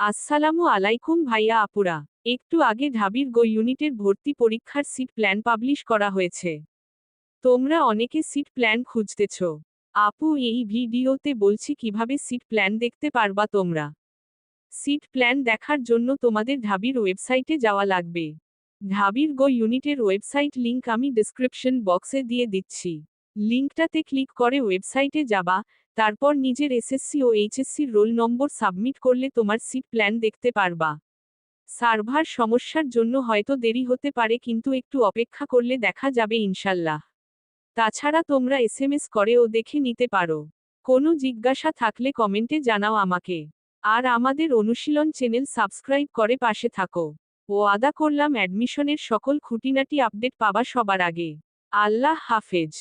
আসসালামু আলাইকুম ভাইয়া আপুরা। একটু আগে ঢাবির গো ইউনিটের ভর্তি পরীক্ষার সিট প্ল্যান পাবলিশ করা হয়েছে। তোমরা অনেকে সিট প্ল্যান খুঁজতেছ। আপু এই ভিডিওতে বলছি কীভাবে সিট প্ল্যান দেখতে পারবা তোমরা। সিট প্ল্যান দেখার জন্য তোমাদের ঢাবির ওয়েবসাইটে যাওয়া লাগবে। ঢাবির গো ইউনিটের ওয়েবসাইট লিংক আমি ডিসক্রিপশন বক্সে দিয়ে দিচ্ছি। লিঙ্কটাতে ক্লিক করে ওয়েবসাইটে যাবা। তারপর নিজের এসএসসি ও এইচএসসির রোল নম্বর সাবমিট করলে তোমার সিট প্ল্যান দেখতে পারবা। সার্ভার সমস্যার জন্য হয়তো দেরি হতে পারে কিন্তু একটু অপেক্ষা করলে দেখা যাবে ইনশাল্লাহ। তাছাড়া তোমরা এসএমএস করেও দেখে নিতে পারো। কোনো জিজ্ঞাসা থাকলে কমেন্টে জানাও আমাকে। আর আমাদের অনুশীলন চ্যানেল সাবস্ক্রাইব করে পাশে থাকো। ও আদা করলাম অ্যাডমিশনের সকল খুঁটিনাটি আপডেট পাবা সবার আগে। আল্লাহ হাফেজ।